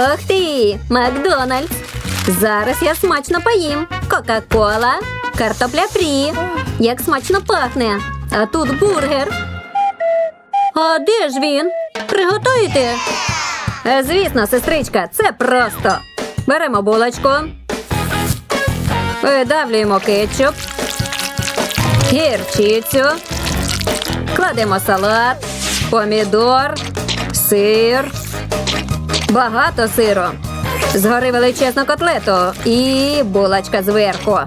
Ох ти, Макдональдс. Зараз я смачно поїм. Кока-кола, картопля фрі. Як смачно пахне. А тут бургер. А де ж він? Приготуєте? Е, Звісно, сестричка, це просто. Беремо булочку. Видавлюємо кетчуп. Гірчицю. Кладемо салат, помідор, сир. Багато сиру. Згори величезну котлету і булочка зверху.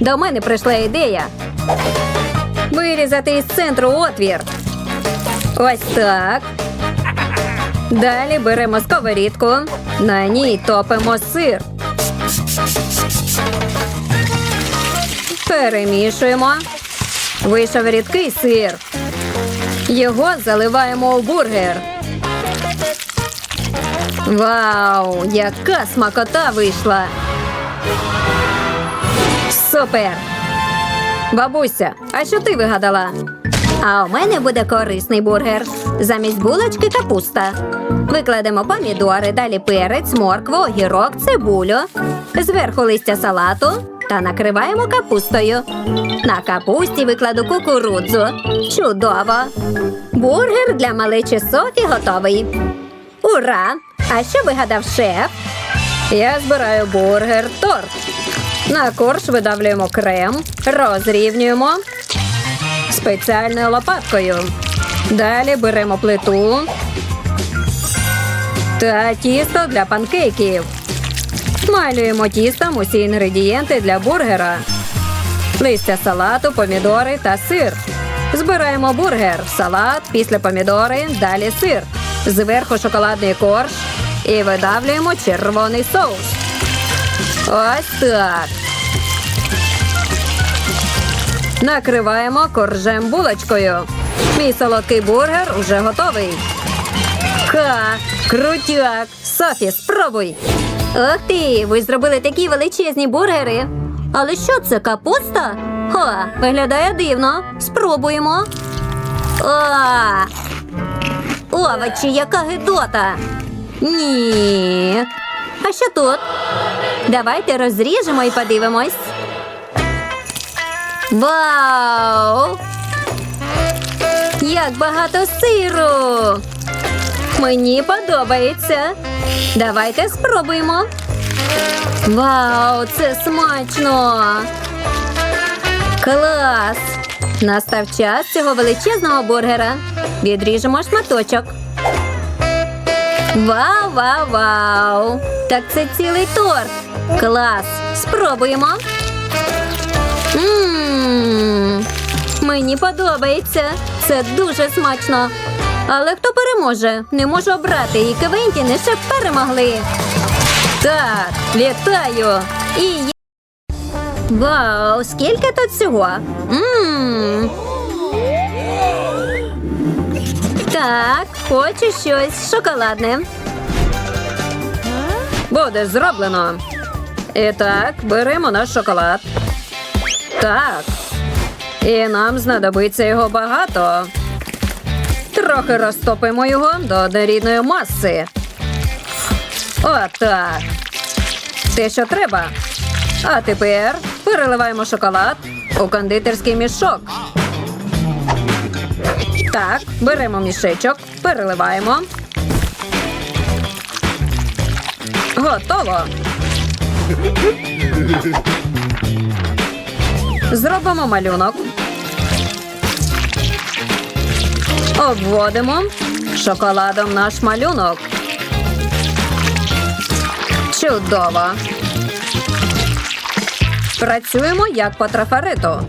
До мене прийшла ідея. Вирізати із центру отвір. Ось так. Далі беремо сковорідку. На ній топимо сир. Перемішуємо. Вийшов рідкий сир. Його заливаємо у бургер. Вау, яка смакота вийшла! Супер! Бабуся, а що ти вигадала? А у мене буде корисний бургер. Замість булочки капуста. Викладемо помідори, далі перець, моркву, огірок, цибулю. Зверху листя салату та накриваємо капустою. На капусті викладу кукурудзу. Чудово! Бургер для малечі Софі готовий. Ура! А що вигадав шеф? Я збираю бургер, торт. На корж видавлюємо крем, розрівнюємо спеціальною лопаткою. Далі беремо плиту та тісто для панкейків. Малюємо тістом усі інгредієнти для бургера. Листя салату, помідори та сир. Збираємо бургер, салат, після помідори, далі сир. Зверху шоколадний корж і видавлюємо червоний соус. Ось так. Накриваємо коржем булочкою. Мій солодкий бургер уже готовий. Ха, крутяк! Софі, спробуй. Ох ти, ви зробили такі величезні бургери. Але що це, капуста? Ха, виглядає дивно. Спробуємо. А, овочі, яка гидота. Ні. А що тут? Давайте розріжемо і подивимось. Вау! Як багато сиру! Мені подобається. Давайте спробуємо. Вау, це смачно! Клас! Настав час цього величезного бургера. Відріжемо шматочок. Вау, вау, вау! Так це цілий торт. Клас! Спробуємо. Мм, мені подобається. Це дуже смачно. Але хто переможе? Не можу обрати. І Квентін, і шеф перемогли. Так, вітаю! І. Вау, скільки тут всього? Так, хочу щось шоколадне. Буде зроблено. І так, беремо наш шоколад. Так. І нам знадобиться його багато. Трохи розтопимо його до однорідної маси. Отак. Те, що треба. А тепер переливаємо шоколад у кондитерський мішок. Так, беремо мішечок, переливаємо. Готово. Зробимо малюнок. Обводимо шоколадом наш малюнок. Чудово. Працюємо як по трафарету.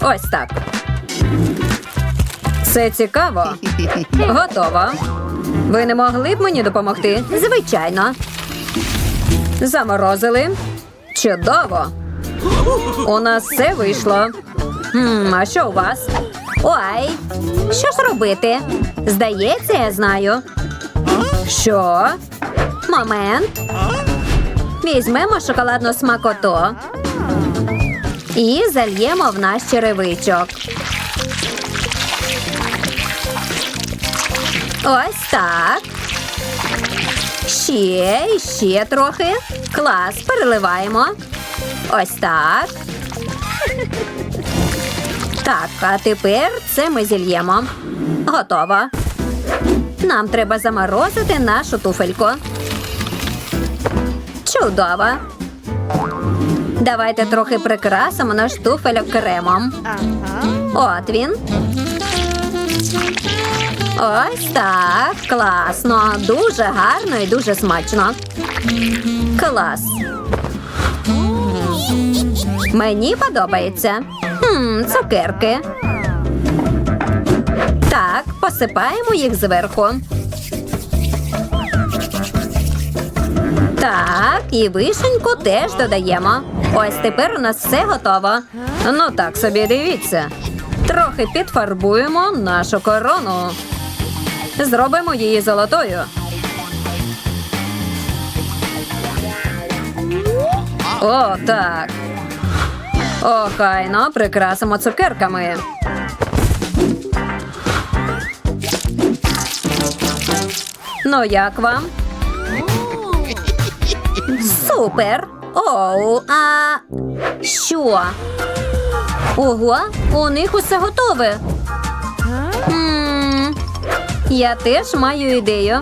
Ось так. Це цікаво. Готово. Ви не могли б мені допомогти? Звичайно. Заморозили. Чудово. У нас все вийшло. Хм, а що у вас? Ой, що ж робити? Здається, я знаю. Що? Момент. Візьмемо шоколадну смакоту і зальємо в наш черевичок. Ось так. Ще, і ще трохи. Клас, переливаємо. Ось так. Так, а тепер це ми зільємо. Готово. Нам треба заморозити нашу туфельку. Чудово. Давайте трохи прикрасимо наш туфельок кремом. От він. Ось так. Класно. Дуже гарно і дуже смачно. Клас. Мені подобається. Хм, цукерки. Так, посипаємо їх зверху. Так, і вишеньку теж додаємо. Ось тепер у нас все готово. Ну так собі дивіться. Трохи підфарбуємо нашу корону. Зробимо її золотою. О, так. Охайно прикрасимо цукерками. Ну, як вам? Супер! Оу, а що? Ого, у них усе готове. Я теж маю ідею.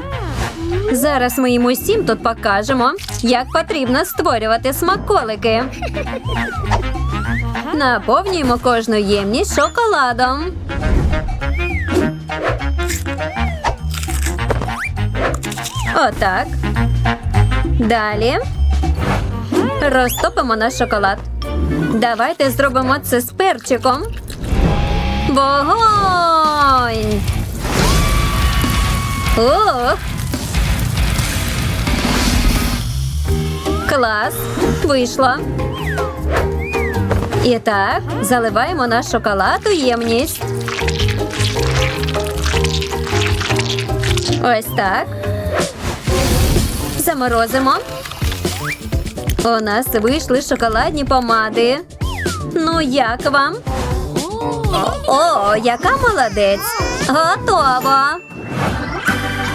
Зараз ми їм усім тут покажемо, як потрібно створювати смаколики. Наповнюємо кожну ємність шоколадом. Отак. Далі розтопимо наш шоколад. Давайте зробимо це з перчиком. Вогонь! Ох! Клас! Вийшло. І так, заливаємо наш шоколад у ємність. Ось так. Заморозимо. У нас вийшли шоколадні помади. Ну, як вам? О, яка молодець! Готово!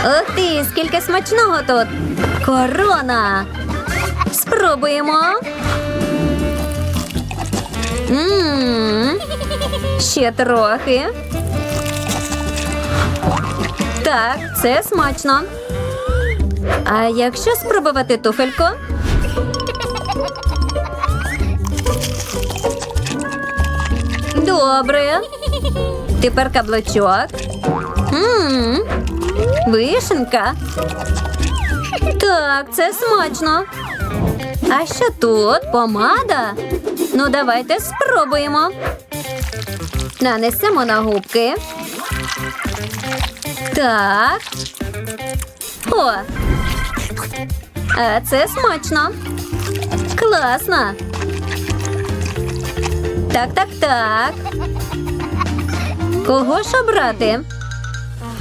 Ух ти, скільки смачного тут! Корона! Спробуємо. Мм, ще трохи. Так, це смачно. А якщо спробувати туфельку? Добре. Тепер каблучок. Мм, вишенка. Так, це смачно. А що тут? Помада? Ну, давайте спробуємо. Нанесемо на губки. Так. О. А це смачно. Класно. Так, так, так. Кого ж обрати?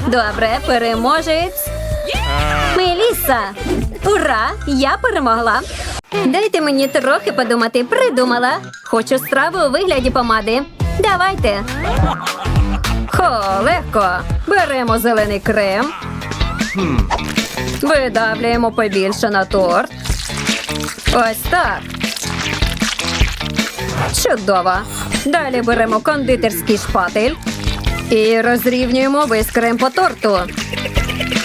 Добре, переможець. Меліса! Ура! Я перемогла! Дайте мені трохи подумати, придумала. Хочу страву у вигляді помади. Давайте. Хо, легко. Беремо зелений крем. Видавлюємо побільше на торт. Ось так. Чудово. Далі беремо кондитерський шпатель і розрівнюємо весь крем по торту.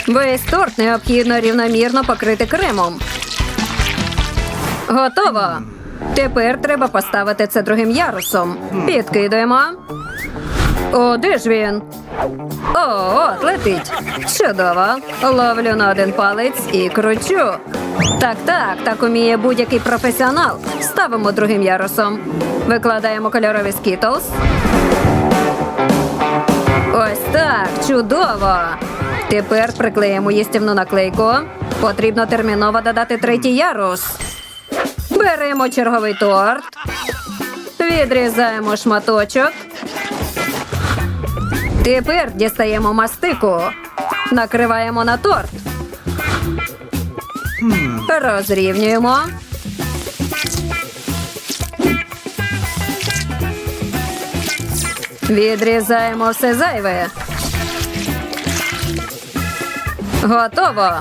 Весь торт необхідно рівномірно покрити кремом. Готово. Тепер треба поставити це другим ярусом. Підкидаємо. О, де ж він? О, от летить. Чудово. Ловлю на один палець і кручу. Так, так, так уміє будь-який професіонал. Ставимо другим ярусом. Викладаємо кольоровий скітлс. Ось так, чудово. Тепер приклеїмо їстівну наклейку. Потрібно терміново додати третій ярус. Беремо черговий торт. Відрізаємо шматочок. Тепер дістаємо мастику. Накриваємо на торт. Розрівнюємо. Відрізаємо все зайве. Готово.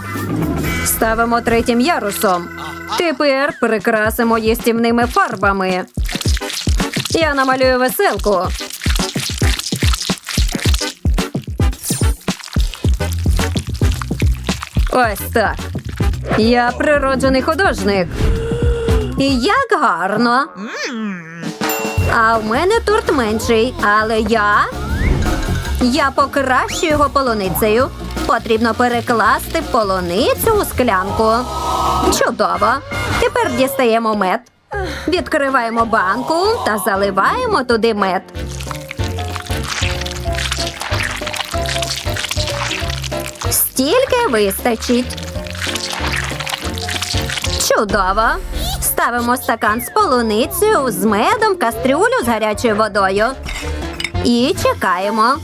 Ставимо третім ярусом. Тепер прикрасимо їстівними фарбами. Я намалюю веселку. Ось так. Я природжений художник. І як гарно. А в мене торт менший, але я. Я покращую його полуницею. Потрібно перекласти полуницю у склянку. Чудово. Тепер дістаємо мед. Відкриваємо банку та заливаємо туди мед. Стільки вистачить. Чудово. Ставимо стакан з полуницею з медом кастрюлю з гарячою водою. І чекаємо.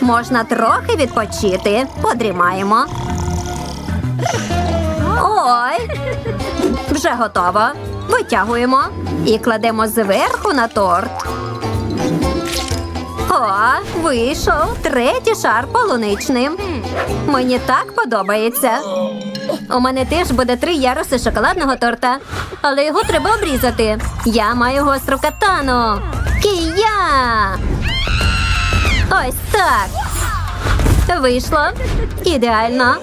Можна трохи відпочити. Подрімаємо. Ой, вже готово. Витягуємо і кладемо зверху на торт. О, вийшов третій шар полуничним. Мені так подобається. У мене теж буде три яруси шоколадного торта, але його треба обрізати. Я маю гостру катану. Кія! Ось так. Вийшло. Ідеально.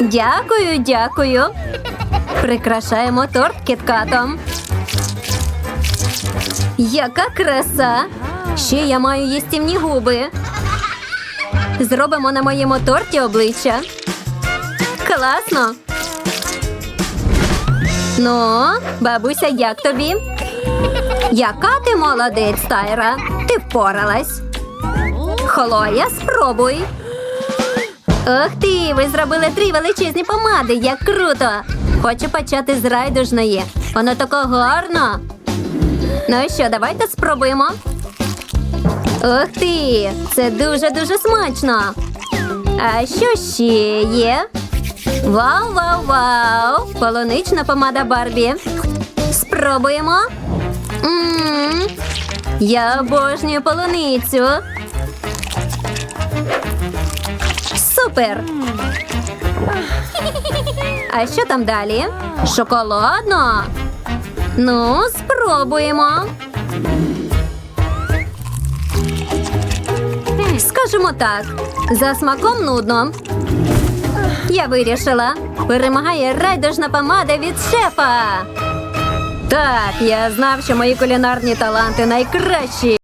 Дякую, дякую. Прикрашаємо торт кіткатом. Яка краса! Ще я маю їстівні губи. Зробимо на моєму торті обличчя. Класно. Ну, бабуся, як тобі? Яка ти молодець, Тайра? Ти впоралась. Хлоя, спробуй. Ох ти, ви зробили три величезні помади, як круто! Хочу почати з райдужної. Воно таке гарно. Ну що, давайте спробуємо. Ух ти! Це дуже-дуже смачно. А що ще є? Вау, вау, вау! Полунична помада Барбі. Спробуємо. М-м-м. Я обожнюю полуницю. Супер! А що там далі? Шоколадно? Ну, спробуємо. Скажімо так, за смаком нудно. Я вирішила. Перемагає райдужна помада від шефа. Так, я знав, що мої кулінарні таланти найкращі.